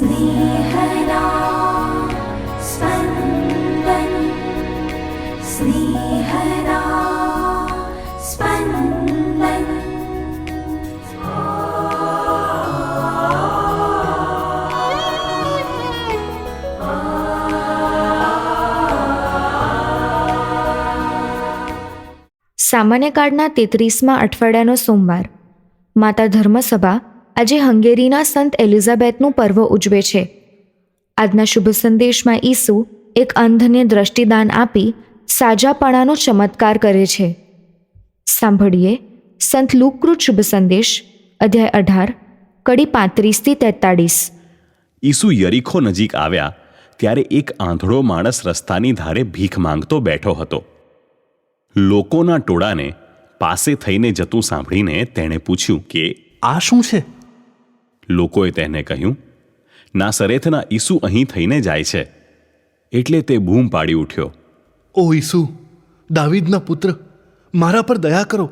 स्नेहदा स्पन्दन् स्नेहदा स्पन्दन् સામાન્ય કાળના તેત્રીસમાં અઠવાડિયાનો સોમવાર માતા ધર્મસભા આજે હંગેરીના સંત એલિઝાબેથનું પર્વ ઉજવે છે. આજના શુભ સંદેશમાં ઈસુ એક અંધને દ્રષ્ટિદાન આપી સાજાપણાનો ચમત્કાર કરે છે. સાંભળીએ સંત લુકૃત શુભ સંદેશ અધ્યાય અઢાર કડી પાંત્રીસથી તેતાળીસ. ઈસુ યરીખો નજીક આવ્યા ત્યારે એક આંધળો માણસ રસ્તાની ધારે ભીખ માંગતો બેઠો હતો. લોકોના ટોળાને પાસે થઈને જતું સાંભળીને તેણે પૂછ્યું કે આ શું છે? લોકોએ તેને કહ્યું નાસરેથના ઈસુ અહીં થઈને જાય છે. એટલે તે બૂમ પાડી ઉઠ્યો. ઓ ઈસુ દાવીદના પુત્ર મારા પર દયા કરો.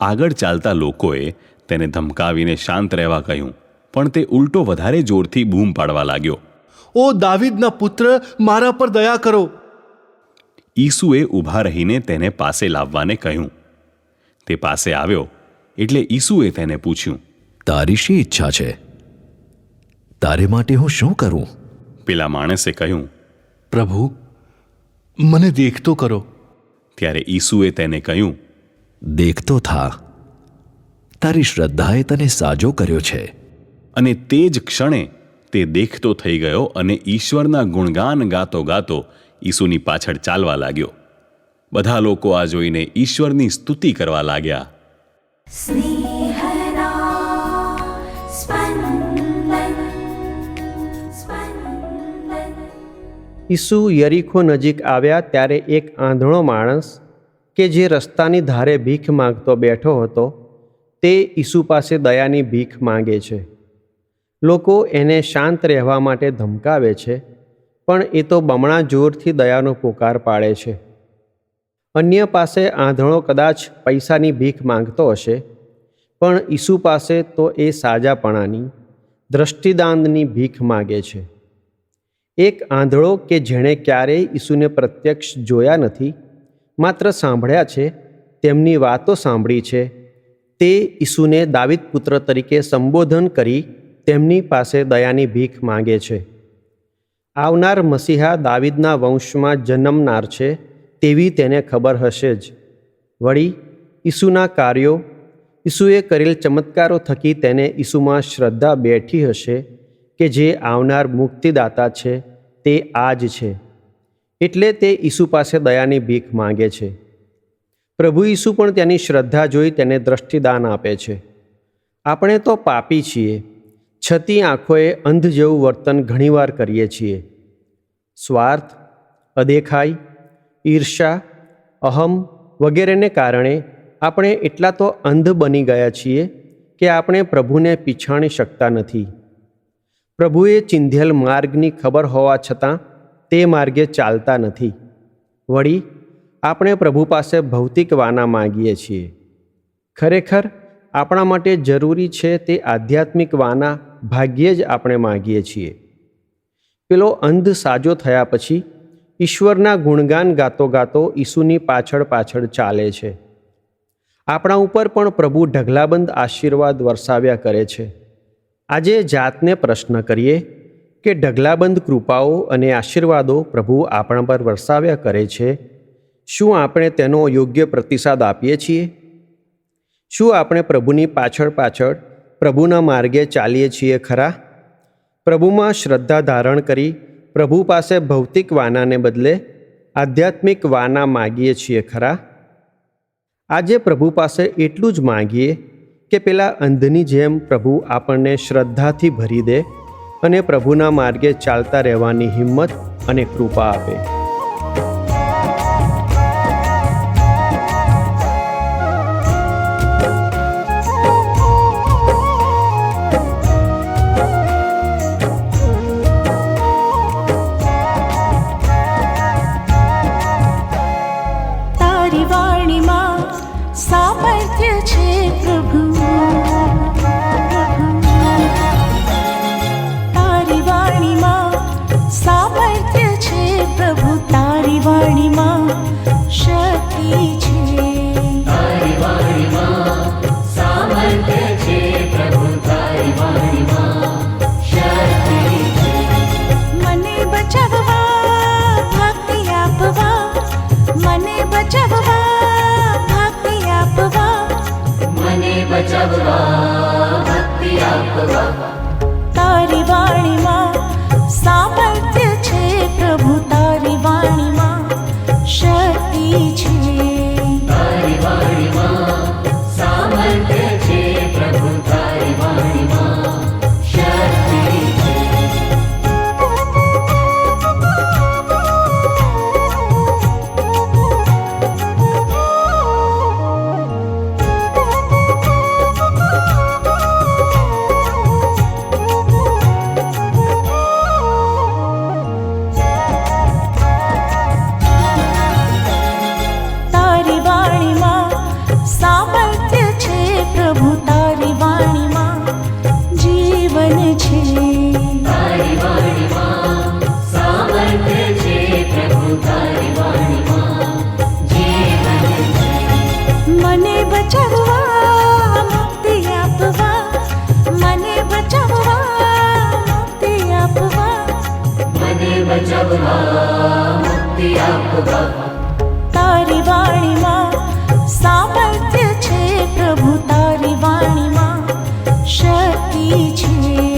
આગળ ચાલતા લોકોએ તેને ધમકાવીને શાંત રહેવા કહ્યું પણ તે ઉલટો વધારે જોરથી બૂમ પાડવા લાગ્યો. ઓ દાવીદના પુત્ર મારા પર દયા કરો. ઈસુએ ઊભા રહીને તેને પાસે લાવવાને કહ્યું. તે પાસે આવ્યો એટલે ઈસુએ તેને પૂછ્યું તારી શી ઈચ્છા છે? તારે માટે હું શું કરું? પેલા માણસે કહ્યું પ્રભુ મને દેખતો કરો. ત્યારે ઈસુએ તેને કહ્યું દેખતો થા. તારી શ્રદ્ધાએ તને સાજો કર્યો છે. અને તે જ ક્ષણે તે દેખતો થઈ ગયો અને ઈશ્વરના ગુણગાન ગાતો ગાતો ઈસુની પાછળ ચાલવા લાગ્યો. બધા લોકો આ જોઈને ઈશ્વરની સ્તુતિ કરવા લાગ્યા. ઈસુ યરીખો નજીક આવ્યા ત્યારે એક આંધળો માણસ કે જે રસ્તાની ધારે ભીખ માંગતો બેઠો હતો, તે ઈસુ પાસે દયાની ભીખ માંગે છે. લોકો એને શાંત રહેવા માટે ધમકાવે છે, પણ એ તો બમણા જોરથી દયાનો પોકાર પાડે છે. અન્ય પાસે આંધળો કદાચ પૈસાની ભીખ માંગતો હશે, પણ ઈસુ પાસે તો એ સાજાપણાની, દ્રષ્ટિદાનની ભીખ માગે છે. એક આંધળો કે જેણે ક્યારેય ઈસુને પ્રત્યક્ષ જોયા નથી, માત્ર સાંભળ્યા છે, તેમની વાતો સાંભળી છે, તે ઈસુને દાવિદ પુત્ર તરીકે સંબોધન કરી તેમની પાસે દયાની ભીખ માંગે છે. આવનાર મસીહા દાવિદના વંશમાં જન્મનાર છે તેવી તેને ખબર હશે જ. વળી, ઈસુના કાર્યો, ઈસુએ કરેલ ચમત્કારો થકી તેને ઈસુમાં શ્રદ્ધા બેઠી હશે કે જે આવનાર મુક્તિદાતા છે, તે આ જ છે. એટલે તે ઈસુ પાસે દયાની ભીખ માંગે છે. પ્રભુ ઈસુ પણ તેની શ્રદ્ધા જોઈ તેને દ્રષ્ટિદાન આપે છે. આપણે તો પાપી છીએ. છતી આંખોએ અંધ જેવું વર્તન ઘણીવાર કરીએ છીએ. સ્વાર્થ, અદેખાઈ ઈર્ષા અહમ વગેરેને કારણે આપણે એટલા તો અંધ બની ગયા છીએ કે આપણે પ્રભુને પીછાણી શકતા નથી. પ્રભુએ ચિંધેલ માર્ગની ખબર હોવા છતાં તે માર્ગે ચાલતા નથી. વળી, આપણે પ્રભુ પાસે ભૌતિક વાના માગીએ છીએ. ખરેખર, આપણા માટે જરૂરી છે તે આધ્યાત્મિક વાના ભાગ્યે જ આપણે માગીએ છીએ. પેલો અંધ સાજો થયા પછી, ઈશ્વરના ગુણગાન ગાતો ગાતો ઈસુની પાછળ પાછળ ચાલે છે. આપણા ઉપર પણ પ્રભુ ઢગલાબંધ આશીર્વાદ વરસાવ્યા કરે છે. આજે જાતને પ્રશ્ન કરીએ કે ઢગલાબંધ કૃપાઓ અને આશીર્વાદો પ્રભુ આપણા પર વરસાવ્યા કરે છે, શું આપણે તેનો યોગ્ય પ્રતિસાદ આપીએ છીએ? શું આપણે પ્રભુની પાછળ પાછળ પ્રભુના માર્ગે ચાલીએ છીએ ખરા? પ્રભુમાં શ્રદ્ધા ધારણ કરી પ્રભુ પાસે ભૌતિક વાનાને બદલે આધ્યાત્મિક વાના માગીએ છીએ ખરા? આજે પ્રભુ પાસે એટલું જ માગીએ કે પેલા અંધની જેમ પ્રભુ આપણને શ્રદ્ધાથી ભરી દે અને પ્રભુના માર્ગે ચાલતા રહેવાની હિંમત અને કૃપા આપે. મને બચાવવા તારી વાણીમાં સામર્થ્ય છે પ્રભુ તારી વાણીમાં શક્તિ છે. તારી વાણીમાં સામર્થ્ય છે પ્રભુ તારી વાણીમાં શક્તિ છે.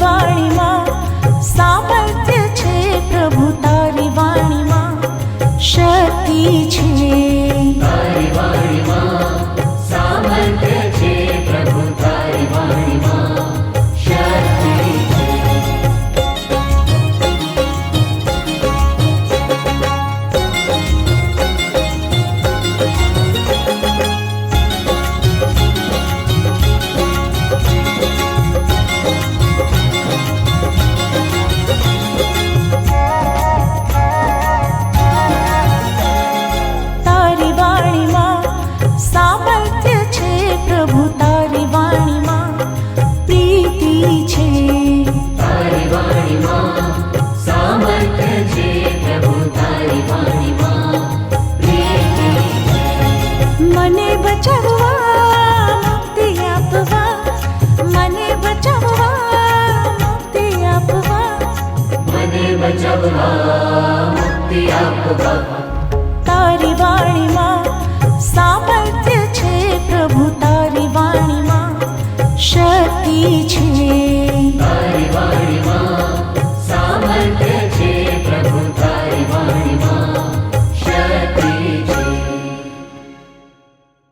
વાણીમાં સામર્થ્ય છે પ્રભુ તારી વાણીમાં છે.